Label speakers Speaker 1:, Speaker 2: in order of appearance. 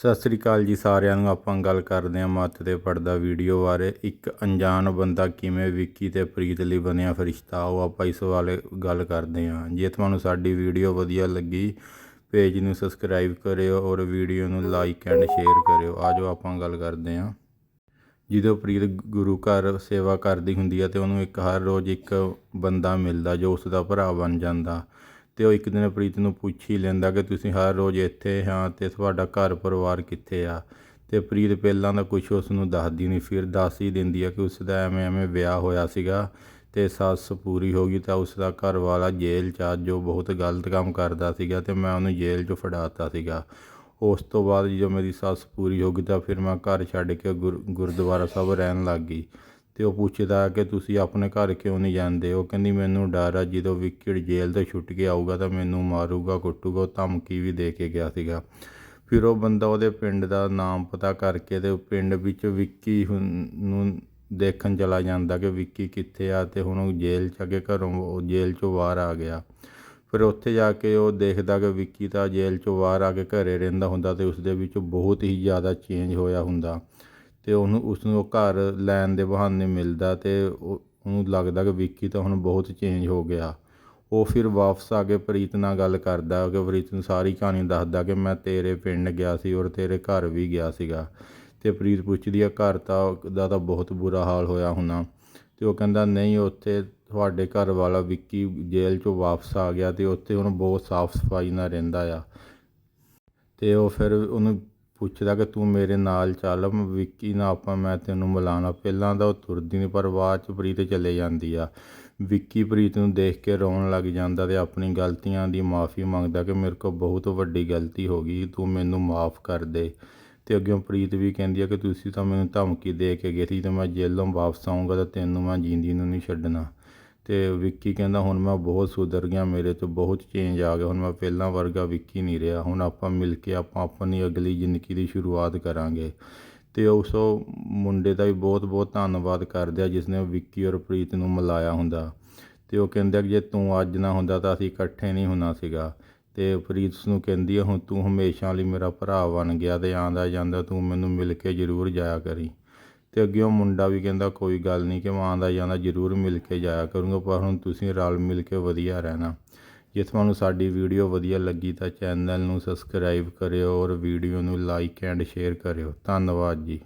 Speaker 1: ਸਤਿ ਸ੍ਰੀ ਅਕਾਲ ਜੀ ਸਾਰਿਆਂ ਨੂੰ। ਆਪਾਂ ਗੱਲ ਕਰਦੇ ਹਾਂ ਮੱਤ ਤੇ ਪੜਦਾ ਵੀਡੀਓ ਬਾਰੇ। ਇੱਕ ਅਣਜਾਣ ਬੰਦਾ ਕਿਵੇਂ ਵਿੱਕੀ ਤੇ ਪ੍ਰੀਤ ਲਈ ਬਣਿਆ ਫਰਿਸ਼ਤਾ, ਉਹ ਆਪਾਂ ਇਸ ਬਾਰੇ ਗੱਲ ਕਰਦੇ ਹਾਂ। ਜੇ ਤੁਹਾਨੂੰ ਸਾਡੀ ਵੀਡੀਓ ਵਧੀਆ ਲੱਗੀ, ਪੇਜ ਨੂੰ ਸਬਸਕ੍ਰਾਈਬ ਕਰਿਓ ਔਰ ਵੀਡੀਓ ਨੂੰ ਲਾਈਕ ਐਂਡ ਸ਼ੇਅਰ ਕਰਿਓ। ਆਜੋ ਆਪਾਂ ਗੱਲ ਕਰਦੇ ਹਾਂ। ਜਦੋਂ ਪ੍ਰੀਤ ਗੁਰੂ ਘਰ ਸੇਵਾ ਕਰਦੀ ਹੁੰਦੀ ਹੈ ਤੇ ਉਹਨੂੰ ਇੱਕ ਹਰ ਰੋਜ਼ ਇੱਕ ਬੰਦਾ ਮਿਲਦਾ ਜੋ ਉਸ ਦਾ ਭਰਾ ਬਣ ਜਾਂਦਾ। ਤੇ ਉਹ ਇੱਕ ਦਿਨ ਪ੍ਰੀਤ ਨੂੰ ਪੁੱਛ ਹੀ ਲੈਂਦਾ ਕਿ ਤੁਸੀਂ ਹਰ ਰੋਜ਼ ਇੱਥੇ ਹਾਂ ਤੇ ਤੁਹਾਡਾ ਘਰ ਪਰਿਵਾਰ ਕਿੱਥੇ ਆ? ਤੇ ਪ੍ਰੀਤ ਪਹਿਲਾਂ ਤਾਂ ਕੁਝ ਉਸ ਨੂੰ ਦੱਸਦੀ ਨਹੀਂ, ਫਿਰ ਦੱਸ ਹੀ ਦਿੰਦੀ ਆ ਕਿ ਉਸ ਦਾ ਐਵੇਂ ਐਵੇਂ ਵਿਆਹ ਹੋਇਆ ਸੀਗਾ ਤੇ ਸੱਸ ਪੂਰੀ ਹੋ ਗਈ ਤਾਂ ਉਸ ਦਾ ਘਰ ਵਾਲਾ ਜੇਲ੍ਹ 'ਚ ਆ, ਜੋ ਬਹੁਤ ਗਲਤ ਕੰਮ ਕਰਦਾ ਸੀਗਾ ਤੇ ਮੈਂ ਉਹਨੂੰ ਜੇਲ੍ਹ 'ਚੋਂ ਫੜਾਤਾ ਸੀਗਾ। ਉਸ ਤੋਂ ਬਾਅਦ ਜਦੋਂ ਮੇਰੀ ਸੱਸ ਪੂਰੀ ਹੋ ਗਈ ਤਾਂ ਫਿਰ ਮੈਂ ਘਰ ਛੱਡ ਕੇ ਗੁਰ, ਗੁਰਦੁਆਰਾ ਸਾਹਿਬ ਰਹਿਣ ਲੱਗ ਗਈ। ਤੇ ਉਹ ਪੁੱਛਦਾ ਕਿ ਤੁਸੀਂ ਆਪਣੇ ਘਰ ਕਿਉਂ ਨਹੀਂ ਜਾਂਦੇ? ਉਹ ਕਹਿੰਦੀ, ਮੈਨੂੰ ਡਰ ਆ, ਜਦੋਂ ਵਿਕਟ ਜੇਲ੍ਹ ਤੋਂ ਛੁੱਟ ਕੇ ਆਊਗਾ ਤਾਂ ਮੈਨੂੰ ਮਾਰੂਗਾ, ਕੁੱਟੂਗਾ। ਉਹ ਧਮਕੀ ਵੀ ਦੇ ਕੇ ਗਿਆ ਸੀਗਾ। ਫਿਰ ਉਹ ਬੰਦਾ ਉਹਦੇ ਪਿੰਡ ਦਾ ਨਾਮ ਪਤਾ ਕਰਕੇ ਤੇ ਪਿੰਡ ਵਿੱਚ ਵਿੱਕੀ ਹੁਣ- ਨੂੰ ਦੇਖਣ ਚਲਾ ਜਾਂਦਾ ਕਿ ਵਿੱਕੀ ਕਿੱਥੇ ਆ ਤੇ ਹੁਣ ਉਹ ਜੇਲ੍ਹ ਚ ਆ ਕੇ ਘਰੋਂ ਉਹ ਜੇਲ੍ਹ ਚੋਂ ਬਾਹਰ ਆ ਗਿਆ। ਫਿਰ ਉੱਥੇ ਜਾ ਕੇ ਉਹ ਦੇਖਦਾ ਕਿ ਵਿੱਕੀ ਤਾਂ ਜੇਲ੍ਹ ਚੋਂ ਬਾਹਰ ਆ ਕੇ ਘਰੇ ਰਹਿੰਦਾ ਹੁੰਦਾ ਤੇ ਉਸ ਦੇ ਵਿੱਚ ਬਹੁਤ ਹੀ ਜ਼ਿਆਦਾ ਚੇਂਜ ਹੋਇਆ ਹੁੰਦਾ। ਅਤੇ ਉਹਨੂੰ, ਉਸਨੂੰ ਉਹ ਘਰ ਲੈਣ ਦੇ ਬਹਾਨੇ ਮਿਲਦਾ ਅਤੇ ਉਹ, ਉਹਨੂੰ ਲੱਗਦਾ ਕਿ ਵਿੱਕੀ ਤਾਂ ਹੁਣ ਬਹੁਤ ਚੇਂਜ ਹੋ ਗਿਆ। ਉਹ ਫਿਰ ਵਾਪਸ ਆ ਕੇ ਪ੍ਰੀਤ ਨਾਲ ਗੱਲ ਕਰਦਾ ਕਿ ਪ੍ਰੀਤ ਨੂੰ ਸਾਰੀ ਕਹਾਣੀ ਦੱਸਦਾ ਕਿ ਮੈਂ ਤੇਰੇ ਪਿੰਡ ਗਿਆ ਸੀ ਔਰ ਤੇਰੇ ਘਰ ਵੀ ਗਿਆ ਸੀਗਾ। ਅਤੇ ਪ੍ਰੀਤ ਪੁੱਛਦੀ ਆ, ਘਰ ਤਾਂ ਦਾ ਤਾਂ ਬਹੁਤ ਬੁਰਾ ਹਾਲ ਹੋਇਆ ਹੋਣਾ। ਅਤੇ ਉਹ ਕਹਿੰਦਾ, ਨਹੀਂ, ਉੱਥੇ ਤੁਹਾਡੇ ਘਰ ਵਾਲਾ ਵਿੱਕੀ ਜੇਲ੍ਹ ਚੋਂ ਵਾਪਸ ਆ ਗਿਆ ਅਤੇ ਉੱਥੇ ਹੁਣ ਬਹੁਤ ਸਾਫ਼ ਸਫ਼ਾਈ ਨਾਲ ਰਹਿੰਦਾ ਆ। ਅਤੇ ਉਹ ਫਿਰ ਉਹਨੂੰ ਪੁੱਛਦਾ ਕਿ ਤੂੰ ਮੇਰੇ ਨਾਲ ਚੱਲ, ਵਿੱਕੀ ਨਾਲ ਆਪਾਂ, ਮੈਂ ਤੈਨੂੰ ਮਿਲਾਣਾ। ਪਹਿਲਾਂ ਤਾਂ ਉਹ ਤੁਰਦੀ ਨਹੀਂ ਪਰ ਬਾਅਦ ਚ ਪ੍ਰੀਤ ਚਲੇ ਜਾਂਦੀ ਆ। ਵਿੱਕੀ ਪ੍ਰੀਤ ਨੂੰ ਦੇਖ ਕੇ ਰੋਣ ਲੱਗ ਜਾਂਦਾ ਤੇ ਆਪਣੀ ਗਲਤੀਆਂ ਦੀ ਮਾਫੀ ਮੰਗਦਾ ਕਿ ਮੇਰੇ ਕੋਲ ਬਹੁਤ ਵੱਡੀ ਗਲਤੀ ਹੋ ਗਈ, ਤੂੰ ਮੈਨੂੰ ਮਾਫ ਕਰ ਦੇ। ਤੇ ਅੱਗੇ ਪ੍ਰੀਤ ਵੀ ਕਹਿੰਦੀ ਆ ਕਿ ਤੁਸੀਂ ਤਾਂ ਮੈਨੂੰ ਧਮਕੀ ਦੇ ਕੇ ਗਏ ਸੀ ਤੇ ਮੈਂ ਜੇਲੋਂ ਵਾਪਸ ਆਉਂਗਾ ਤਾਂ ਤੈਨੂੰ ਮੈਂ ਜਿੰਦੀ ਨੂੰ ਨਹੀਂ ਛੱਡਣਾ। ਤੇ ਵਿੱਕੀ ਕਹਿੰਦਾ, ਹੁਣ ਮੈਂ ਬਹੁਤ ਸੁਧਰ ਗਿਆ, ਮੇਰੇ ਤੋਂ ਬਹੁਤ ਚੇਂਜ ਆ ਗਿਆ, ਹੁਣ ਮੈਂ ਪਹਿਲਾਂ ਵਰਗਾ ਵਿੱਕੀ ਨਹੀਂ ਰਿਹਾ, ਹੁਣ ਆਪਾਂ ਮਿਲ ਕੇ ਆਪਾਂ ਆਪਣੀ ਅਗਲੀ ਜ਼ਿੰਦਗੀ ਦੀ ਸ਼ੁਰੂਆਤ ਕਰਾਂਗੇ। ਤੇ ਉਸ ਮੁੰਡੇ ਦਾ ਵੀ ਬਹੁਤ ਬਹੁਤ ਧੰਨਵਾਦ ਕਰਦੇ ਆ ਜਿਸ ਨੇ ਵਿੱਕੀ ਔਰ ਪ੍ਰੀਤ ਨੂੰ ਮਿਲਾਇਆ ਹੁੰਦਾ। ਤੇ ਉਹ ਕਹਿੰਦੇ ਕਿ ਜੇ ਤੂੰ ਅੱਜ ਨਾ ਹੁੰਦਾ ਤਾਂ ਅਸੀਂ ਇਕੱਠੇ ਨਹੀਂ ਹੋਣਾ ਸੀਗਾ। ਤੇ ਪ੍ਰੀਤ ਨੂੰ ਕਹਿੰਦੀ ਆ, ਹੁਣ ਤੂੰ ਹਮੇਸ਼ਾ ਲਈ ਮੇਰਾ ਭਰਾ ਬਣ ਗਿਆ ਤੇ ਆਂਦਾ ਜਾਂਦਾ ਤੂੰ ਮੈਨੂੰ ਮਿਲ ਕੇ ਜ਼ਰੂਰ ਜਾਇਆ ਕਰੀ। ਤੇ ਅੱਗੇ ਉਹ ਮੁੰਡਾ ਵੀ ਕਹਿੰਦਾ, ਕੋਈ ਗੱਲ ਨਹੀਂ, ਕਿ ਮੈਂ ਆਂਦਾ ਜਾਂਦਾ, ਜ਼ਰੂਰ ਮਿਲ ਕੇ ਜਾਇਆ ਕਰੂੰਗਾ, ਪਰ ਹੁਣ ਤੁਸੀਂ ਰਲ ਮਿਲ ਕੇ ਵਧੀਆ ਰਹਿਣਾ। ਜੇ ਤੁਹਾਨੂੰ ਸਾਡੀ ਵੀਡੀਓ ਵਧੀਆ ਲੱਗੀ ਤਾਂ ਚੈਨਲ ਨੂੰ ਸਬਸਕ੍ਰਾਈਬ ਕਰਿਓ ਔਰ ਵੀਡੀਓ ਨੂੰ ਲਾਈਕ ਐਂਡ ਸ਼ੇਅਰ ਕਰਿਓ। ਧੰਨਵਾਦ ਜੀ।